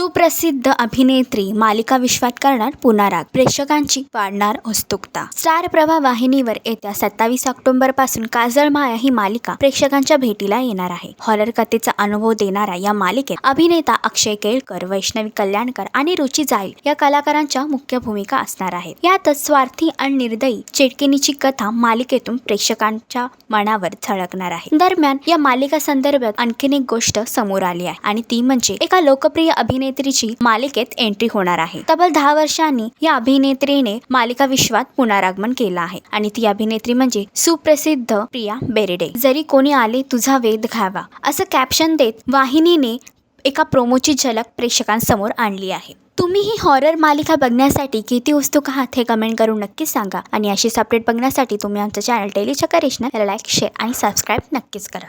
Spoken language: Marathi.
सुप्रसिद्ध अभिनेत्री मालिका विश्वात करणार पुनराग. प्रेक्षकांची वाढणार उत्सुकता. स्टार प्रभा वाहिनीवर येत्या सत्तावीस ऑक्टोबरपासून काजळ माया ही मालिका प्रेक्षकांच्या भेटीला येणार आहे. हॉरर कथेचा अनुभव देणाऱ्या या मालिकेत अभिनेता अक्षय केळकर वैष्णवी कल्याणकर आणि रुची जाईल या कलाकारांच्या मुख्य भूमिका असणार आहेत. यातच स्वार्थी आणि निर्दयी चेटकिनीची कथा मालिकेतून प्रेक्षकांच्या मनावर झळकणार आहे. दरम्यान या मालिका संदर्भात आणखीन एक गोष्ट समोर आली आहे आणि ती म्हणजे एका लोकप्रिय अभिनेत्रीची मालिकेत एंट्री होणार आहे. तब्बल दहा वर्षांनी या अभिनेत्रीने मालिका विश्वात पुनरागमन केलं आहे आणि ती अभिनेत्री म्हणजे सुप्रसिद्ध प्रिया बेरेडे. जरी कोणी आले तुझा वेध घ्यावा असं कॅप्शन देत वाहिनीने एका प्रोमोची झलक प्रेक्षकांसमोर आणली आहे. तुम्ही ही हॉरर मालिका बघण्यासाठी किती उत्सुक आहात हे कमेंट करून नक्कीच सांगा आणि अशीच अपडेट बघण्यासाठी तुम्ही आमचं चॅनल टेलीच्या करिश्ना याला लाईक शेअर आणि सबस्क्राईब नक्कीच करा.